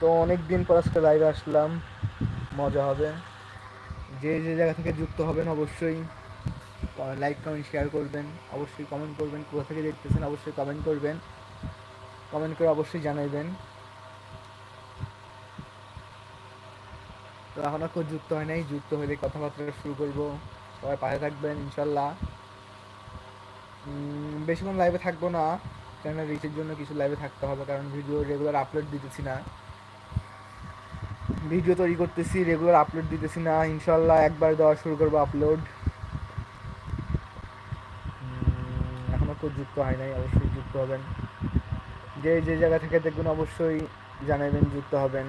তো অনেক দিন পর আজকে লাইভে আসলাম। মজা হবে। যে যে জায়গা থেকে যুক্ত হবেন অবশ্যই লাইক কমেন্ট শেয়ার করবেন। অবশ্যই কমেন্ট করবেন। কোথা থেকে দেখতেছেন অবশ্যই কমেন্ট করবেন। কমেন্ট করে অবশ্যই জানাইবেন। তো এখনও কেউ যুক্ত হয় নাই। যুক্ত হলে কথাবার্তা শুরু করব। সবাই পাশে থাকবেন, ইনশাল্লাহ। বেশিক্ষণ লাইভে থাকব না। কেননা রিচের জন্য কিছু লাইভে থাকতে হবে। কারণ ভিডিও রেগুলার আপলোড দিতেছি না। ভিডিও তৈরি করতেছি রেগুলার আপলোড দিতেছি না ইনশাল্লাহ একবার দেওয়া শুরু করব আপলোড এখনও কেউ যুক্ত হয় নাই, অবশ্যই যুক্ত হবেন। যে যে জায়গা থেকে দেখবেন অবশ্যই জানাবেন, যুক্ত হবেন।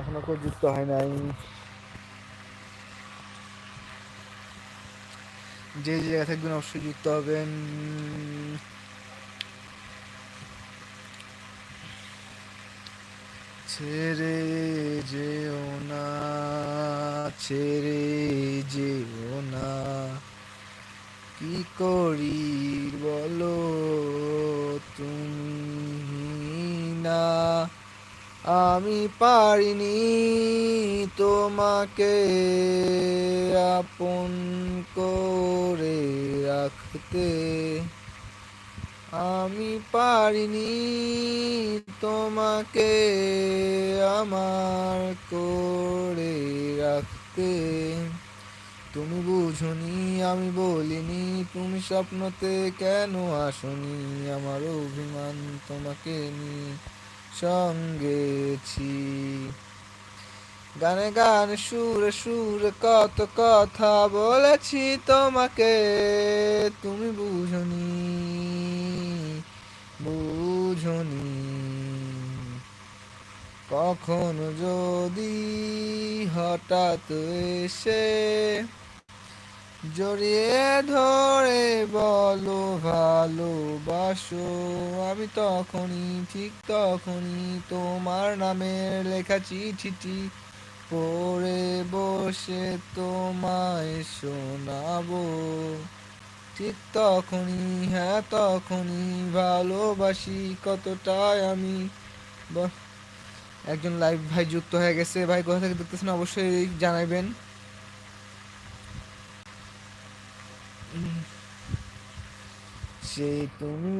এখনও কেউ যুক্ত হয় নাই। যে যে জায়গা থাকবেন অবশ্যই যুক্ত হবেন ছেড়ে যেও না, ছেড়ে যেও না। কি করি বলো তুমি না? আমি পারিনি তোমাকে আপন করে রাখতে। আমি পারিনি তোমাকে আমার করে রাখতে। তুমি বুঝনি, আমি বলিনি, তুমি স্বপ্নতে কেন আসনি? আমার অভিমান তোমাকে নিয়ে সঙ্গেছি গানে গান, সুর সুর কত কথা বলেছি তোমাকে। তুমি বুঝনি বুঝনি। কখন যদি হঠাৎ এসে জড়িয়ে ধরে বলো, ভালোবাসো, আমি তখনই, ঠিক তখনই তোমার নামের লেখা চিঠিটি পড়ে বসে তোমায় শোনাবো। ঠিক তখনই হ্যাঁ তখনই ভালোবাসি কতটাই আমি। একজন লাইভ ভাই যুক্ত হয়ে গেছে। ভাই, কোথা থেকে দেখতেছেন? অবশ্যই জানাবেন সে তুমি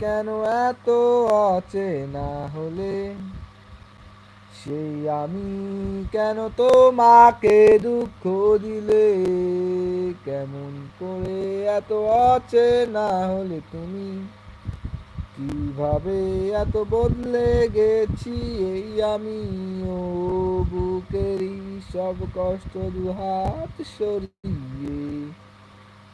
কেন এত অচেনা হলে? সেই আমি কেন তোমাকে দুঃখ দিলে? কেমন করে এত আছে না হলে তুমি? কীভাবে এত বদলে গেছি এই আমি? ও বুকেরই সব কষ্ট দুহাত সরিয়ে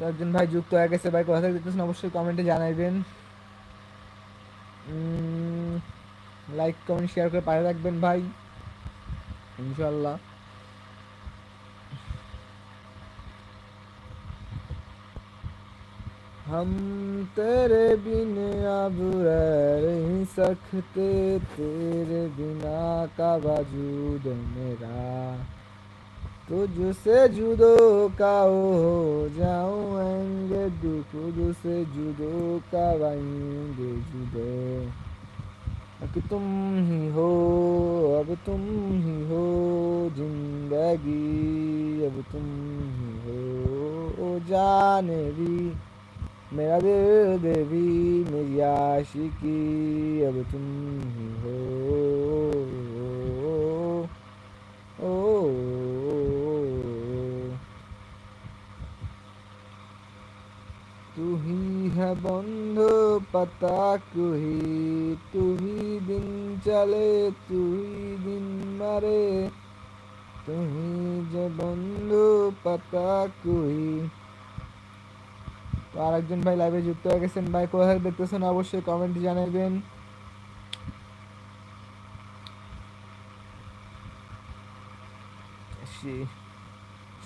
তো একজন ভাই যুক্ত হয়ে গেছে ভাই কথা দেখতেছেন অবশ্যই কমেন্টে জানাইবেন লাইক কমেন্ট শেয়ার করে পাশে রাখবেন ভাই ইনশাল্লাহ हम तेरे बिन अब रह नहीं सकते तेरे बिना का वजूद मेरा تجھ سے جدو کا ہو جاؤں گے خود سے جدو کا وائیں گے جدو اب تم ہی ہو، اب تم ہی ہو زندگی، اب تم ہی ہو جان بھی۔ میرا درد بھی، میری عاشقی، اب تم ہی ہو۔ او তুহি হ্যাঁ বন্ধু পাতা কুহি, তুহি দিন চলে, তুহি দিন মারে। তুহি যে বন্ধু পাতা কুহি। আর একজন ভাই লাইভে যুক্ত হয়ে গেছেন। ভাই, কোথায় দেখতেছেন? অবশ্যই কমেন্ট জানাবেন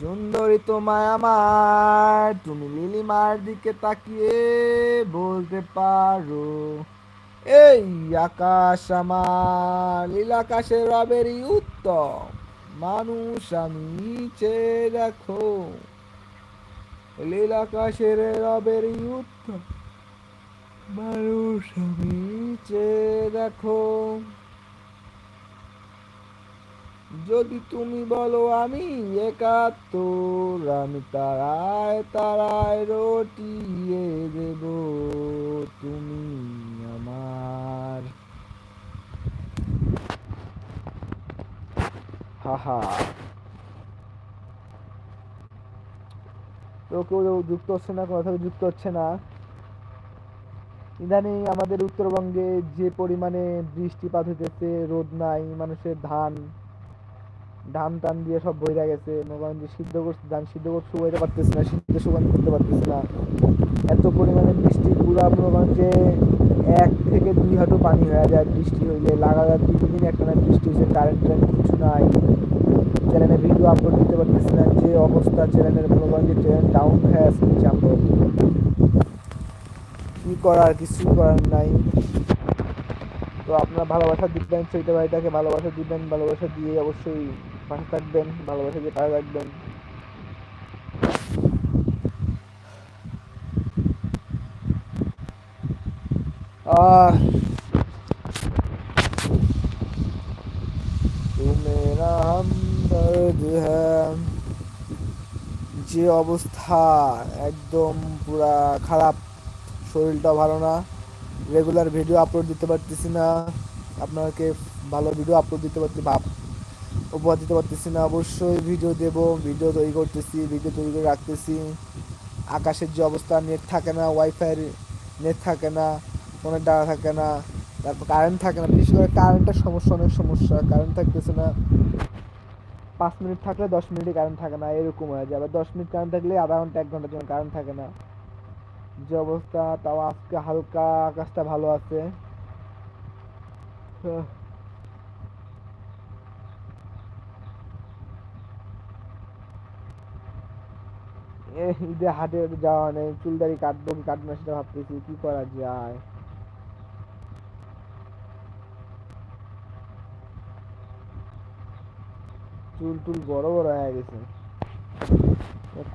সুন্দরী তোমায় আমার, তুমি লিলিমার দিকে তাকিয়ে বলতে পারো। এই আকাশ আমার আকাশের রবেরই উত্তম, মানুষ আমি চেয়ে দেখো। নীল আকাশের রবেরই উত্তম, মানুষ আমি চেয়ে দেখো। যদি তুমি বলো আমি একাত্তর, আমি তারায় তারায় রটিয়ে দেব। তুমি আমার। হাহা। তো কেউ যুক্ত হচ্ছে না কথা যুক্ত হচ্ছে না। ইদানিং আমাদের উত্তরবঙ্গে যে পরিমাণে বৃষ্টিপাত হইতেছে, রোদ নাই, মানুষের ধান ধান টান দিয়ে সব বইরা গেছে মনে যে সিদ্ধ করছে, ধান সিদ্ধ করতে শুকাইতে পারতেছে না, সিদ্ধ শুকান করতে পারতেছে না। এত পরিমাণে বৃষ্টি, পুরা মনে যে এক থেকে দুই হাঁটু পানি হয়ে যায় বৃষ্টি হইলে। লাগাতার তিন দিন একটা না বৃষ্টি হয়েছে কারেন্ট টারেন্ট কিছু নাই। চ্যানেলে ভিডিও আপলোড দিতে পারতেছি না যে অবস্থা চ্যানেলের, মনে করেন যে চ্যানেল ডাউন হয়ে আসছে আমরা। কি করার কিছু করার নাই। তো আপনারা ভালোবাসা দিবেন সেইটা ভাইটাকে ভালোবাসা দিবেন, ভালোবাসা দিয়ে অবশ্যই পাশে থাকবেন ভালোবাসা দিয়ে পাশে থাকবেন যে অবস্থা, একদম পুরা খারাপ। শরীরটা ভালো না। রেগুলার ভিডিও আপলোড দিতে পারতেছি না। আপনাকে ভালো ভিডিও আপলোড দিতে পারতে ভাব উপহার দিতে পারতেছি না। অবশ্যই ভিডিও দেব ভিডিও তৈরি করতেছি ভিডিও তৈরি করে রাখতেছি। আকাশের যে অবস্থা নেট থাকে না ওয়াইফাইয়ের নেট থাকে না ফোনের ডাটা থাকে না, তারপর কারেন্ট থাকে না। বিশেষ করে কারেন্টের সমস্যা, অনেক সমস্যা। কারেন্ট থাকতেছে না। পাঁচ মিনিট থাকলে দশ মিনিটে কারেন্ট থাকে না, এরকম হয়ে যাবে দশ মিনিট কারেন্ট থাকলে আধা ঘণ্টা, এক ঘণ্টার জন্য কারেন্ট থাকে না। যে অবস্থা, তাও আজকে হালকা আকাশটা ভালো আছে। ঈদে হাটে যাওয়া নেই, চুলদারি কাটবো কি কাটবো সেটা ভাবতেছি, কি করা যায়? চুল টুল বড় বড় হয়ে গেছে।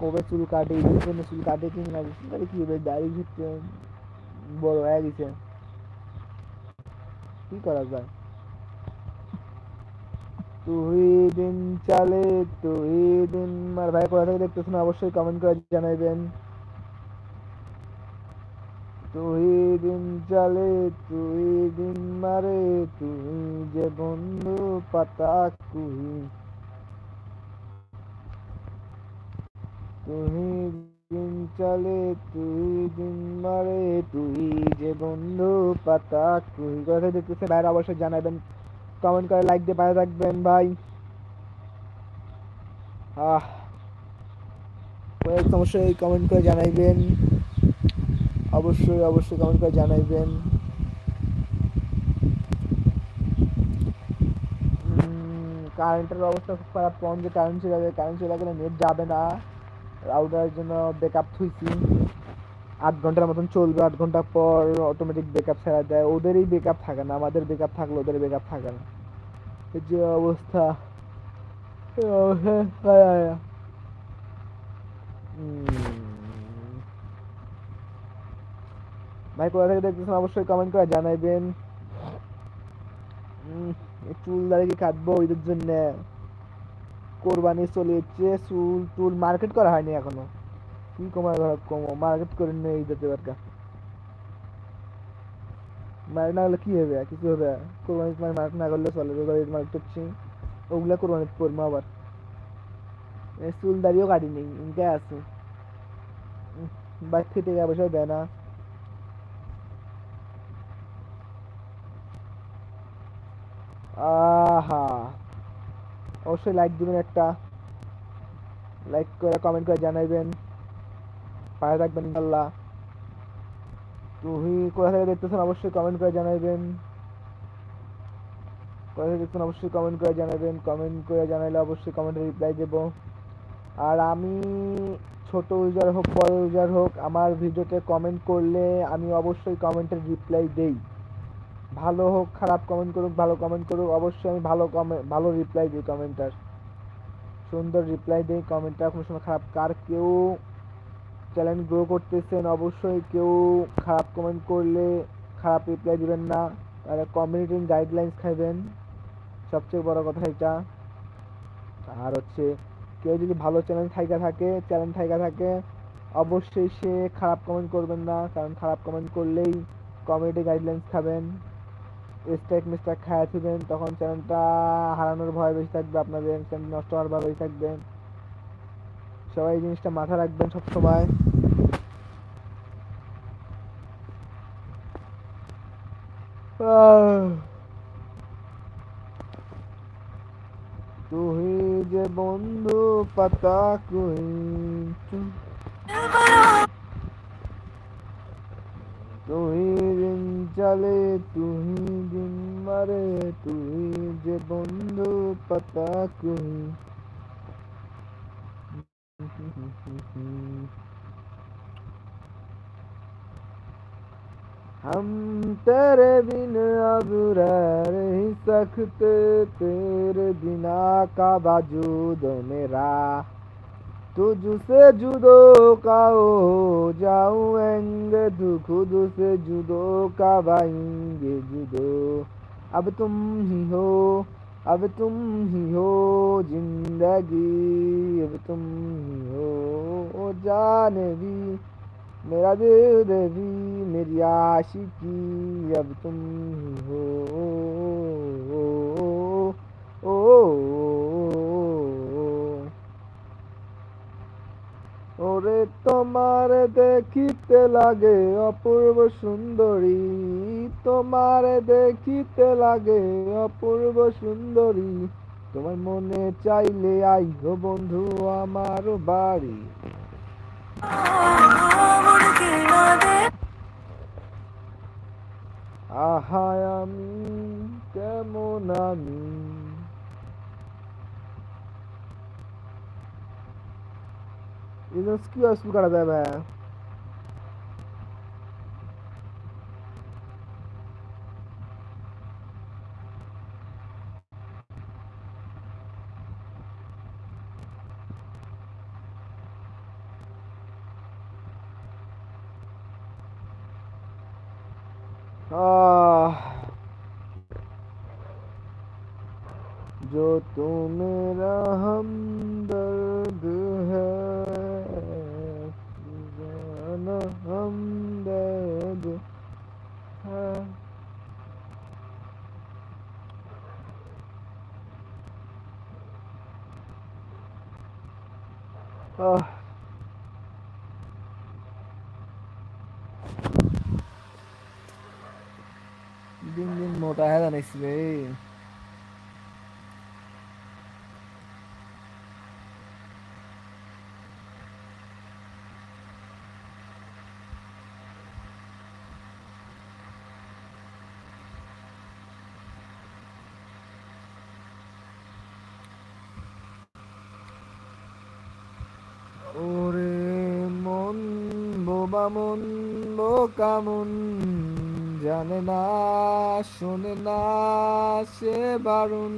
কবে চুল কাটে, ঈদের জন্য চুল কাটে কি না চুল কি হবে, দাড়ি বড় হয়ে গেছে। কি করা যায়? তুই দিন চালে তুই দিন মার ভাই কোথা থেকে দেখতেছেন অবশ্যই কমেন্ট করে জানাইবেন। তুই দিন চালে তুই দিন মারে তুই যে বন্ধু পাতা কুই তুই দিন তুই দিন মারে তুই যে বন্ধু পাতা কথা দেখতেছে ভাইরা অবশ্যই জানাবেন কমেন্ট করে লাইক দিয়ে পাশে থাকবেন ভাই অবশ্যই কমেন্ট করে জানাইবেন। অবশ্যই অবশ্যই কমেন্ট করে জানাইবেন। কারেন্টের অবস্থা খুব খারাপ যে কারেন্ট চলে যাবে কারেন্ট চলে গেলে নেট যাবে না। রাউটারের জন্য ব্যাকআপ থুইছি। আট ঘণ্টার মতন চলবে, আট ঘণ্টা পর অটোমেটিক ব্যাকআপ ছেড়ে দেয়। ওদেরই ব্যাকআপ থাকে না, আমাদের ব্যাকআপ থাকলে ওদের ব্যাকআপ থাকে না। এই যে অবস্থা। ভাই, কোথা থেকে দেখতেছেন? অবশ্যই কমেন্ট করে জানাইবেন। চুল দাঁড়িয়ে কাটবো ঈদের জন্য? কোরবানি চলে যাচ্ছে চুল টুল মার্কেট করা হয়নি এখনও। ঘর কমো মার্কেট করে নেই ঈদের এবার মার্কেট না করলে কি হবে? কিছু হবে? কোরবানি তোমার মার্কেট না করলে চলে, রোজার মার্কেট করছি। ওগুলা কোরবানি করব আবার। চুল দাড়িও কাটিনি ইনকে আছে। বাইক থেকে টাকা পয়সাও দেয় না। আহা! অবশ্যই লাইক দিবেন একটা। লাইক করে কমেন্ট করে জানাইবেন। পায়ে থাকবেন ইনশাল্লাহ তুই কোথা থেকে দেখতেছেন অবশ্যই কমেন্ট করে জানাইবেন। কোথা থেকে দেখতেছেন অবশ্যই কমেন্ট করে জানাবেন কমেন্ট করে জানাইলে অবশ্যই কমেন্টে রিপ্লাই দেব। আর আমি ছোট ইউজার হোক, বড় ইউজার হোক, আমার ভিডিওতে কমেন্ট করলে আমি অবশ্যই কমেন্টের রিপ্লাই দেই। ভালো হোক, খারাপ কমেন্ট করুক, ভালো কমেন্ট করুক, অবশ্যই আমি ভালো কমেন্ট ভালো রিপ্লাই দিই কমেন্টার সুন্দর রিপ্লাই দিই কমেন্টটা কোনো সময় খারাপ, কার কেউ চ্যানেল গ্রো করতেছেন অবশ্যই কেউ খারাপ কমেন্ট করলে খারাপ রিপ্লাই দিবেন না। তাহলে কমিউনিটি গাইডলাইন্স খাইবেন। সবচেয়ে বড় কথা এটা। আর হচ্ছে, কেউ যদি ভালো চ্যানেল থাইকা থাকে চ্যানেল থাইকা থাকে, অবশ্যই সে খারাপ কমেন্ট করবেন না, কারণ খারাপ কমেন্ট করলেই কমিউনিটি গাইডলাইন্স খাবেন। স্ট্রাইক মিস্ট্রাইক খায়া থাকবেন তখন চ্যানেলটা হারানোর ভয় বেশি থাকবে আপনাদের চ্যানেল নষ্ট হওয়ার ভয় বেশি থাকবে। সবাই এই জিনিসটা মাথায় রাখবেন সব সময়। তুই যে বন্ধু পাতা কই তুই দিন চলে, তুই দিন মারে, তুই যে বন্ধু পাতা কই ہم تیرے بن اب رہ نہیں سکتے، تیرے بنا کا باجود میرا۔ تجھ سے جدو کا ہو، جاؤں گے خود سے جدو کا بائیں گے جدو۔ اب تم ہی ہو اب تم ہی ہو زندگی اب تم ہی ہو جانبی میرا دل دیوی میری عاشقی اب تم ہی ہو او ওরে তোমার দেখিতে লাগে অপূর্ব সুন্দরী। তোমার দেখিতে লাগে অপূর্ব সুন্দরী। তোমার মনে চাইলে আইগো বন্ধু, আমার বাড়ি। আহায় আমি কেমন আমি? کی اس میں کرتا ہے میں جو تو میرا ہمدرد ہے۔ Muhammad. Ah. ah. Ninguém me montar ela nesse meio. বোবা মন বোকা জানে না, শোনে না সে বারুন।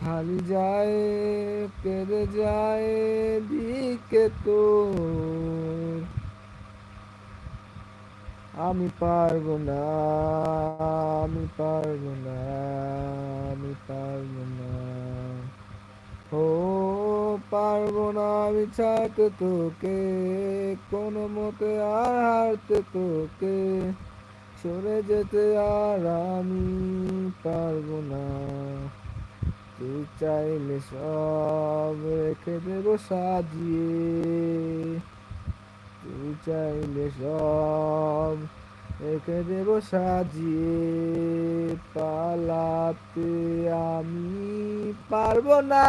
খালি যায়, পেরে যায়, দিকে তো আমি পারব না, আমি পারব না, আমি পারব না। ও পারব না, আমি ছাড়তে তোকে, কোনো মতে আর হারতে তোকে। সরে যেতে আর আমি পারব না। তুই চাইলে সব রেখে দেবো সাজিয়ে। তুই চাইলে সব একে দেব সাজিয়ে। পালাতে আমি পারব না।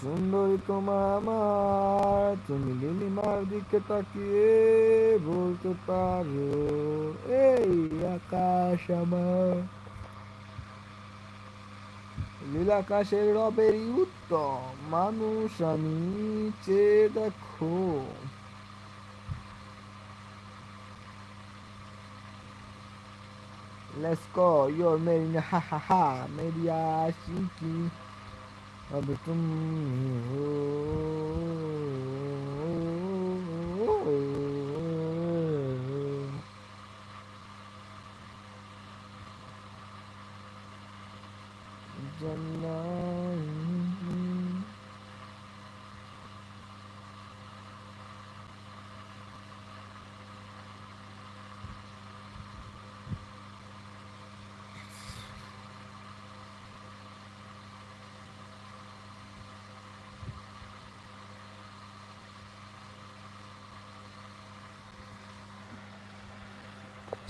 সুন্দরী তোমার আমার তুমি নীলিমার দিকে তাকিয়ে বলতে পারো এই আকাশ আমার নীলাকাশের রবেরই উত্তম মানুষ আমি চেয়ে দেখো Let's go, you're married, ha ha ha, media shiki, abitum, oh, oh, oh.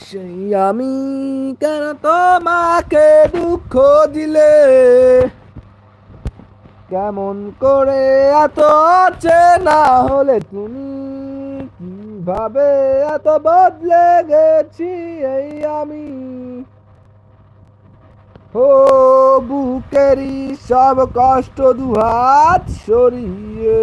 সেই আমি কেন তোমাকে দুঃখ দিলে? কেমন করে এত না হলে তুমি কীভাবে এত বদলে গেছি এই আমি? ও বুকেরই সব কষ্ট দুহাত সরিয়ে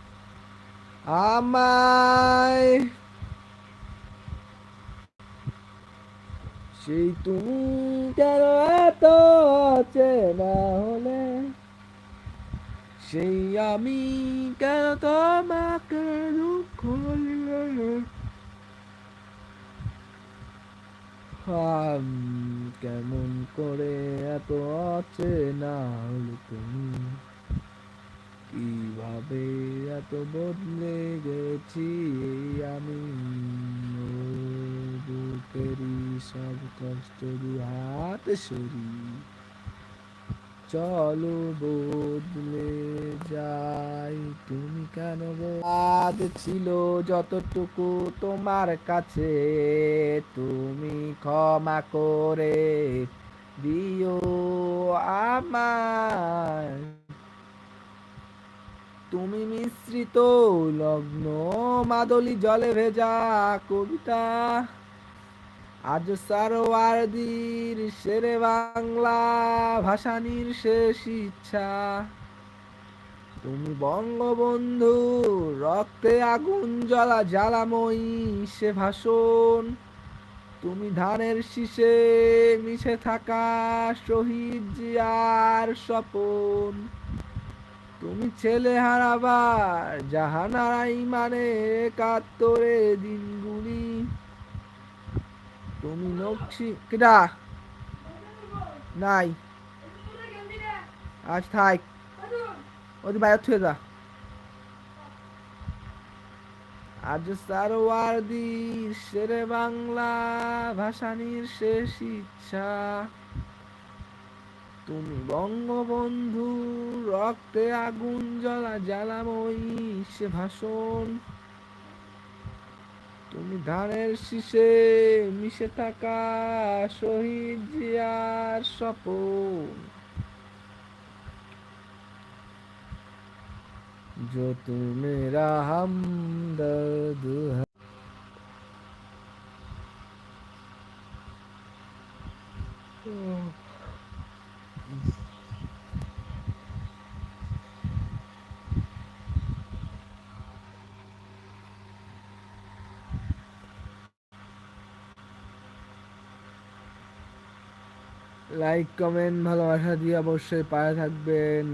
আমায়। সেই তুমি কেন এত চেনা হলে, সেই আমি কেন তোমাকে দুঃখ কেমন করে এত অচেনা হলে তুমি? কীভাবে এত বদলে গেছি আমি? বুকেরই সব কষ্ট হাত সরি। চলো বদলে যাই। তুমি কেন বাদ ছিল যতটুকু তোমার কাছে? তুমি ক্ষমা করে দিও আমায়। তুমি মিশ্রিত লগ্ন, মাদলি জলে ভেজা কবিতা। আজ সারোয়ারদির শেরে বাংলা ভাসানির শেষ ইচ্ছা। তুমি বঙ্গবন্ধু, রক্তে আগুন জ্বলা জ্বালাময়ী সে ভাষণ। তুমি ধানের শীষে মিশে থাকা শহীদ জিয়ার স্বপন। তুমি ছেলে হারাবার জাহানারা ইমানের একাত্তরে দিনগুলি। তুমি নকশি কেডা নাই। আজ থাক। ওদি বাইরে থুয়ে যা আজ সারোয়ারদি শেরে বাংলা ভাসানির শেষ ইচ্ছা। তুমি বঙ্গবন্ধু রক্তে আগুন জ্বলা জ্বালাময়ী সে ভাষণ তুমি ধানের শীষে মিশে থাকা শহীদ জিয়ার স্বপন जो तू मेरा हमदर्द है লাইক কমেন্ট ভালোবাসা দিয়ে অবশ্যই পায়ে থাকবেন।